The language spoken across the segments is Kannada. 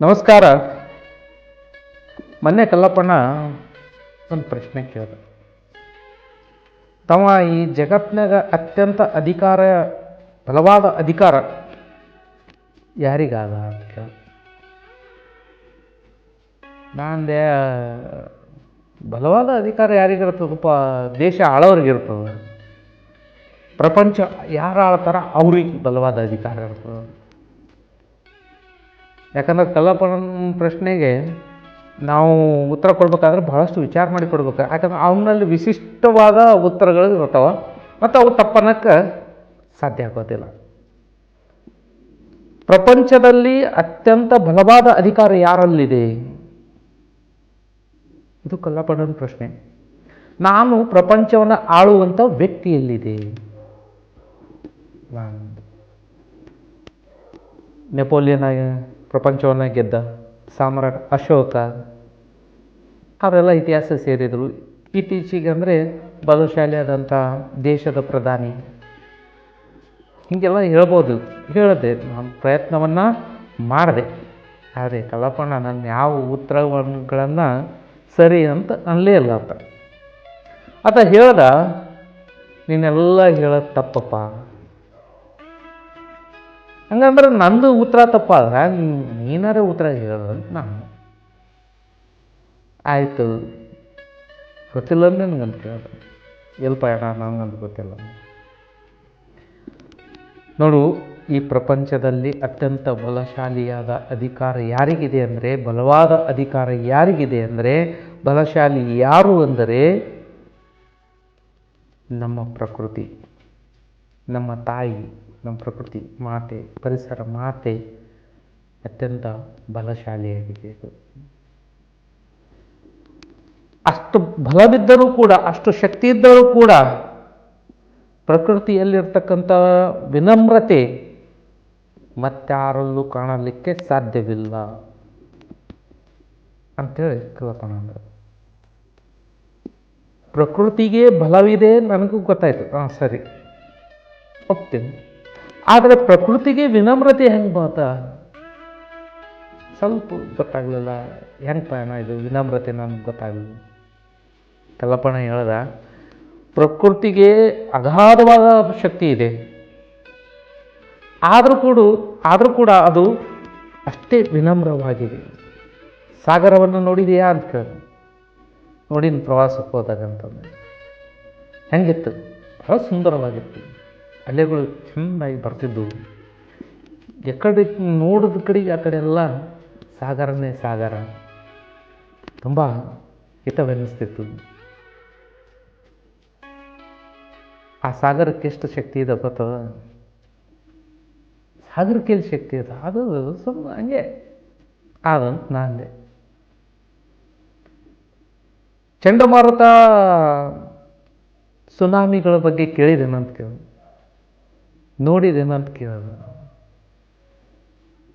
ನಮಸ್ಕಾರ. ಮೊನ್ನೆ ಕಲ್ಲಪ್ಪಣ್ಣ ಒಂದು ಪ್ರಶ್ನೆ ಕೇಳಿದ. ತಮ್ಮ ಈ ಜಗತ್ತಿನಾಗ ಅತ್ಯಂತ ಅಧಿಕಾರ, ಬಲವಾದ ಅಧಿಕಾರ ಯಾರಿಗಾದ ಅಂತ ಕೇಳ ನಾಂದೆ ಬಲವಾದ ಅಧಿಕಾರ ಯಾರಿಗಿರ್ತದಪ್ಪ ದೇಶ ಆಳೋರಿಗಿರ್ತದೆ. ಪ್ರಪಂಚ ಯಾರು ಆಳ್ತಾರ ಅವ್ರಿಗೆ ಬಲವಾದ ಅಧಿಕಾರ ಇರ್ತದೆ. ಯಾಕಂದ್ರೆ ಕಲ್ಲಪ್ಪನ ಪ್ರಶ್ನೆಗೆ ನಾವು ಉತ್ತರ ಕೊಡಬೇಕಾದ್ರೆ ಬಹಳಷ್ಟು ವಿಚಾರ ಮಾಡಿ ಕೊಡ್ಬೇಕು. ಯಾಕಂದ್ರೆ ಅವನಲ್ಲಿ ವಿಶಿಷ್ಟವಾದ ಉತ್ತರಗಳು ಇರ್ತಾವೆ ಮತ್ತು ಅವು ತಪ್ಪನಕ್ಕೆ ಸಾಧ್ಯ ಆಗೋದಿಲ್ಲ. ಪ್ರಪಂಚದಲ್ಲಿ ಅತ್ಯಂತ ಬಲವಾದ ಅಧಿಕಾರ ಯಾರಲ್ಲಿದೆ? ಇದು ಕಲ್ಲಪ್ಪನ ಪ್ರಶ್ನೆ. ನಾನು ಪ್ರಪಂಚವನ್ನು ಆಳುವಂಥ ವ್ಯಕ್ತಿಯಲ್ಲಿದೆ ನೆಪೋಲಿಯನ್ ಆಗಿ ಪ್ರಪಂಚವನ್ನು ಗೆದ್ದ ಸಾಮ್ರಾಟ್ ಅಶೋಕ, ಅವರೆಲ್ಲ ಇತಿಹಾಸ ಸೇರಿದರು. ಇತ್ತೀಚೆಗೆ ಅಂದರೆ ಬಲಶಾಲಿಯಾದಂಥ ದೇಶದ ಪ್ರಧಾನಿ. ಹೀಗೆಲ್ಲ ಹೇಳ್ಬೋದು, ಹೇಳಿದೆ ನಾನು ಪ್ರಯತ್ನವನ್ನು ಮಾಡಿದೆ. ಆದರೆ ಕಲ್ಲಪ್ಪಣ್ಣ ನನ್ನ ಯಾವ ಉತ್ತರಗಳನ್ನು ಸರಿ ಅಂತ ಅಲ್ಲೇ ಇಲ್ಲ ಅಂತ. ಆತ ಹೇಳ್ದ, ನೀನೆಲ್ಲ ಹೇಳೋದು ತಪ್ಪಪ್ಪ. ಹಂಗಂದ್ರೆ ನಂದು ಉತ್ತರ ತಪ್ಪಾದ್ರೆ ನೀನಾರೇ ಉತ್ತರ ಹೇಳೋದು ನಾನು. ಆಯಿತು. ಗೊತ್ತಿಲ್ಲ ಅಂದ್ರೆ ನನಗಂತ ಕೇಳ್ದೆ. ಎಲ್ಪ ಅಣ್ಣ ನನಗಂತ ಗೊತ್ತಿಲ್ಲ. ನೋಡು, ಈ ಪ್ರಪಂಚದಲ್ಲಿ ಅತ್ಯಂತ ಬಲಶಾಲಿಯಾದ ಅಧಿಕಾರ ಯಾರಿಗಿದೆ ಅಂದರೆ, ಬಲವಾದ ಅಧಿಕಾರ ಯಾರಿಗಿದೆ ಅಂದರೆ, ಬಲಶಾಲಿ ಯಾರು ಅಂದರೆ, ನಮ್ಮ ಪ್ರಕೃತಿ, ನಮ್ಮ ತಾಯಿ. ನಮ್ಮ ಪ್ರಕೃತಿ ಮಾತೆ, ಪರಿಸರ ಮಾತೆ ಅತ್ಯಂತ ಬಲಶಾಲಿಯಾಗಿದೆ ಅದು. ಅಷ್ಟು ಬಲವಿದ್ದರೂ ಕೂಡ, ಅಷ್ಟು ಶಕ್ತಿ ಇದ್ದರೂ ಕೂಡ ಪ್ರಕೃತಿಯಲ್ಲಿರ್ತಕ್ಕಂಥ ವಿನಮ್ರತೆ ಮತ್ತಾರಲ್ಲೂ ಕಾಣಲಿಕ್ಕೆ ಸಾಧ್ಯವಿಲ್ಲ ಹೇಳಿ ಅಂದ್ರೆ ಪ್ರಕೃತಿಗೆ ಬಲವಿದೆ ನನಗೂ ಗೊತ್ತಾಯ್ತು. ಹಾಂ ಸರಿ. ಒಪ್ತೀನಿ ಆದರೆ ಪ್ರಕೃತಿಗೆ ವಿನಮ್ರತೆ ಹೆಂಗೆ ಮಾತ ಸ್ವಲ್ಪ ಗೊತ್ತಾಗಲಿಲ್ಲ. ಹೆಂಗೆ ಪಯಣ ಇದು? ವಿನಮ್ರತೆ ನನಗೆ ಗೊತ್ತಾಗಲಿಲ್ಲ. ಕಲ್ಲಪ್ಪಣ ಹೇಳ್ದ, ಪ್ರಕೃತಿಗೆ ಅಗಾಧವಾದ ಶಕ್ತಿ ಇದೆ. ಆದರೂ ಕೂಡ ಆದರೂ ಕೂಡ ಅದು ಅಷ್ಟೇ ವಿನಮ್ರವಾಗಿದೆ. ಸಾಗರವನ್ನು ನೋಡಿದೆಯಾ? ಅಂತ ಕೇಳಿ ನೋಡಿನ ಪ್ರವಾಸಕ್ಕೆ ಹೋದಾಗ ಅಂತಂದರೆ ಹೆಂಗಿತ್ತು? ಬಹಳ ಸುಂದರವಾಗಿತ್ತು. ಅಲೆಗಳು ಚೆನ್ನಾಗಿ ಬರ್ತಿದ್ದವು ಎಕಡೆ ನೋಡಿದ ಕಡೆಗೆ ಆ ಕಡೆ ಎಲ್ಲ ಸಾಗರನೇ ಸಾಗರ. ತುಂಬ ಹಿತವೆನಿಸ್ತಿತ್ತು. ಆ ಸಾಗರಕ್ಕೆ ಎಷ್ಟು ಶಕ್ತಿ ಇದೆ ಗೊತ್ತದ ಸಾಗರಕ್ಕೆ ಶಕ್ತಿ ಇದೆ? ಅದು ಸುಮ್ಮನೆ ಹಂಗೆ. ಆದಂತ ನಾಂದೆ ಚಂಡಮಾರುತ ಸುನಾಮಿಗಳ ಬಗ್ಗೆ ಕೇಳಿದ್ದೇನಂತ ಕೇಳಿ ನೋಡಿದ್ದೇನಂತ ಕೇಳೋದು.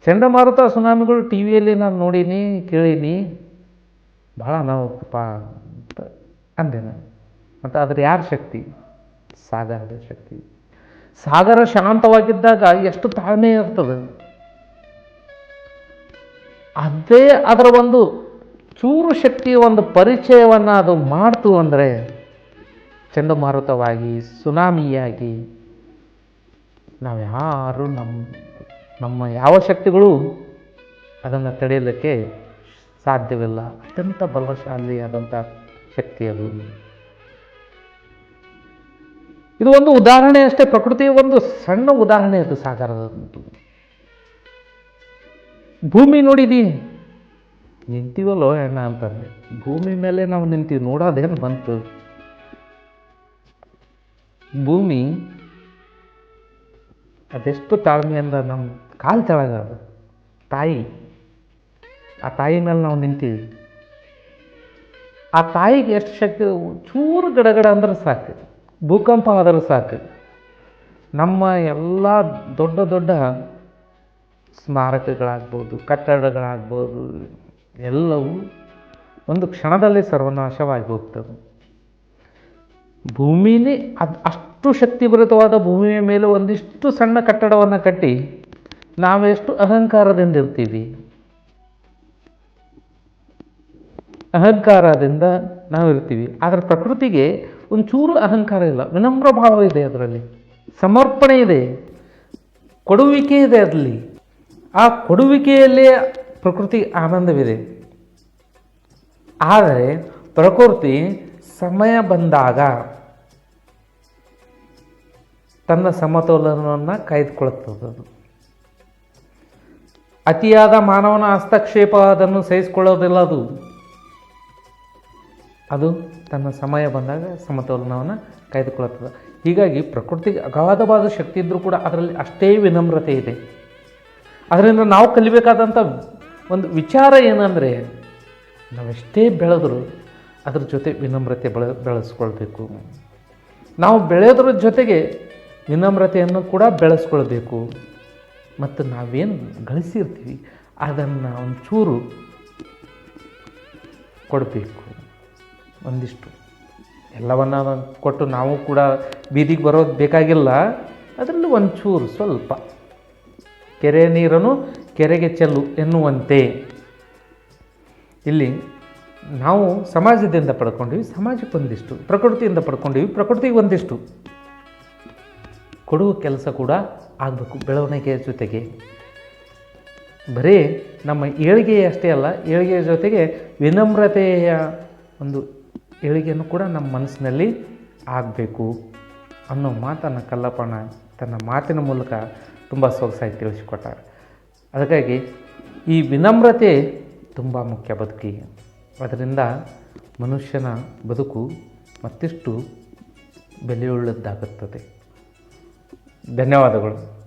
ಚಂಡಮಾರುತ ಸುನಾಮಿಗಳು ಟಿ ವಿಯಲ್ಲಿ ನಾನು ನೋಡೀನಿ, ಕೇಳೀನಿ. ಭಾಳ ಅನಾಹುತಪ್ಪ ಅಂತ ಅಂದೆ ನಾನು. ಮತ್ತು ಅದ್ರ ಯಾರ ಶಕ್ತಿ? ಸಾಗರದ ಶಕ್ತಿ. ಸಾಗರ ಶಾಂತವಾಗಿದ್ದಾಗ ಎಷ್ಟು ತಾಳ್ಮೆ ಇರ್ತದೆ. ಅದೇ ಅದರ ಒಂದು ಚೂರು ಶಕ್ತಿಯ ಒಂದು ಪರಿಚಯವನ್ನು ಅದು ಮಾಡ್ತು ಅಂದರೆ ಚಂಡಮಾರುತವಾಗಿ, ಸುನಾಮಿಯಾಗಿ ನಾವು ಯಾರು ನಮ್ಮ ನಮ್ಮ ಯಾವ ಶಕ್ತಿಗಳು ಅದನ್ನು ತಡೆಯಲಿಕ್ಕೆ ಸಾಧ್ಯವಿಲ್ಲ. ಅತ್ಯಂತ ಬಲಶಾಲಿಯಾದಂಥ ಶಕ್ತಿ ಅದು. ಇದು ಒಂದು ಉದಾಹರಣೆ ಅಷ್ಟೇ, ಪ್ರಕೃತಿಯ ಒಂದು ಸಣ್ಣ ಉದಾಹರಣೆ ಅದು ಸಾಗರದ ಭೂಮಿ ನೋಡಿದಿ ನಿಂತೀವಲ್ಲೋ ಅಣ್ಣ ಅಂತಂದೆ. ಭೂಮಿ ಮೇಲೆ ನಾವು ನಿಂತೀವಿ, ನೋಡೋದೇನು ಬಂತು? ಭೂಮಿ ಅದೆಷ್ಟು ತಾಳ್ಮೆ ತಾಳ್ಮೆಯಿಂದ ನಮ್ಮ ಕಾಲು ತೆಳಗ ಅದು. ತಾಯಿ, ಆ ತಾಯಿ ಮೇಲೆ ನಾವು ನಿಂತೀವಿ. ಆ ತಾಯಿಗೆ ಎಷ್ಟು ಶಕ್ತಿ ಚೂರು ಗಡಗಡ ಅಂದ್ರೆ ಸಾಕು. ಭೂಕಂಪ ಆದರೂ ಸಾಕು. ನಮ್ಮ ಎಲ್ಲ ದೊಡ್ಡ ದೊಡ್ಡ ಸ್ಮಾರಕಗಳಾಗ್ಬೋದು, ಕಟ್ಟಡಗಳಾಗ್ಬೋದು, ಎಲ್ಲವೂ ಒಂದು ಕ್ಷಣದಲ್ಲಿ ಸರ್ವನಾಶವಾಗಿ ಹೋಗ್ತದೆ ಭೂಮಿಲಿ ಅದು ಅಷ್ಟು ಶಕ್ತಿಭರಿತವಾದ ಭೂಮಿಯ ಮೇಲೆ ಒಂದಿಷ್ಟು ಸಣ್ಣ ಕಟ್ಟಡವನ್ನು ಕಟ್ಟಿ ನಾವೆಷ್ಟು ಅಹಂಕಾರದಿಂದ ಇರ್ತೀವಿ? ಅಹಂಕಾರದಿಂದ ನಾವು ಇರ್ತೀವಿ. ಆದರೆ ಪ್ರಕೃತಿಗೆ ಒಂಚೂರು ಅಹಂಕಾರ ಇಲ್ಲ. ವಿನಮ್ರ ಭಾವ ಇದೆ ಅದರಲ್ಲಿ. ಸಮರ್ಪಣೆ ಇದೆ. ಕೊಡುವಿಕೆ ಇದೆ ಅದರಲ್ಲಿ. ಆ ಕೊಡುವಿಕೆಯಲ್ಲೇ ಪ್ರಕೃತಿ ಆನಂದವಿದೆ. ಆದರೆ ಪ್ರಕೃತಿ ಸಮಯ ಬಂದಾಗ ತನ್ನ ಸಮತೋಲನವನ್ನು ಕಾಯ್ದುಕೊಳ್ಳುತ್ತದೆ ಅದು. ಅತಿಯಾದ ಮಾನವನ ಹಸ್ತಕ್ಷೇಪ ಅದನ್ನು ಸಹಿಸಿಕೊಳ್ಳೋದಿಲ್ಲ ಅದು. ಅದು ತನ್ನ ಸಮಯ ಬಂದಾಗ ಸಮತೋಲನವನ್ನು ಕಾಯ್ದುಕೊಳ್ಳುತ್ತದೆ. ಹೀಗಾಗಿ ಪ್ರಕೃತಿಗೆ ಅಗಾಧವಾದ ಶಕ್ತಿ ಇದ್ದರೂ ಕೂಡ ಅದರಲ್ಲಿ ಅಷ್ಟೇ ವಿನಮ್ರತೆ ಇದೆ. ಅದರಿಂದ ನಾವು ಕಲಿಬೇಕಾದಂಥ ಒಂದು ವಿಚಾರ ಏನಂದರೆ, ನಾವೆಷ್ಟೇ ಬೆಳೆದರೂ ಅದ್ರ ಜೊತೆ ವಿನಮ್ರತೆ ಬೆಳೆ, ಬೆಳೆಸ್ಕೊಳ್ಬೇಕು. ನಾವು ಬೆಳೆಯೋದ್ರ ಜೊತೆಗೆ ವಿನಮ್ರತೆಯನ್ನು ಕೂಡ ಬೆಳೆಸ್ಕೊಳ್ಬೇಕು. ಮತ್ತು ನಾವೇನು ಗಳಿಸಿರ್ತೀವಿ, ಅದನ್ನು ಒಂಚೂರು ಕೊಡಬೇಕು. ಒಂದಿಷ್ಟು. ಎಲ್ಲವನ್ನ ಕೊಟ್ಟು ನಾವು ಕೂಡ ಬೀದಿಗೆ ಬರೋದು ಬೇಕಾಗಿಲ್ಲ. ಅದರಲ್ಲಿ ಒಂಚೂರು ಸ್ವಲ್ಪ. ಕೆರೆ ನೀರನ್ನು ಕೆರೆಗೆ ಚೆಲ್ಲು ಎನ್ನುವಂತೆ. ಇಲ್ಲಿ ನಾವು ಸಮಾಜದಿಂದ ಪಡ್ಕೊಂಡಿವಿ ಸಮಾಜಕ್ಕೆ ಒಂದಿಷ್ಟು ಪ್ರಕೃತಿಯಿಂದ ಪಡ್ಕೊಂಡಿವಿ ಪ್ರಕೃತಿಗೆ ಒಂದಿಷ್ಟು ಕೊಡುವ ಕೆಲಸ ಕೂಡ ಆಗಬೇಕು, ಬೆಳವಣಿಗೆಯ ಜೊತೆಗೆ. ಬರೀ ನಮ್ಮ ಏಳಿಗೆ ಅಷ್ಟೇ ಅಲ್ಲ, ಏಳಿಗೆಯ ಜೊತೆಗೆ ವಿನಮ್ರತೆಯ ಒಂದು ಏಳಿಗೆಯನ್ನು ಕೂಡ ನಮ್ಮ ಮನಸ್ಸಿನಲ್ಲಿ ಆಗಬೇಕು ಅನ್ನೋ ಮಾತನ್ನು ಕಲ್ಲಪ್ಪಣ್ಣ ತನ್ನ ಮಾತಿನ ಮೂಲಕ ತುಂಬ ಸೊಗಸಾಗಿ ತಿಳಿಸಿಕೊಟ್ಟಾರೆ. ಅದಕ್ಕಾಗಿ ಈ ವಿನಮ್ರತೆ ತುಂಬ ಮುಖ್ಯ ಬದುಕಿಗೆ ಅದರಿಂದ ಮನುಷ್ಯನ ಬದುಕು ಮತ್ತಿಷ್ಟು ಬೆಲೆಯುಳ್ಳದ್ದಾಗುತ್ತದೆ. ಧನ್ಯವಾದಗಳು.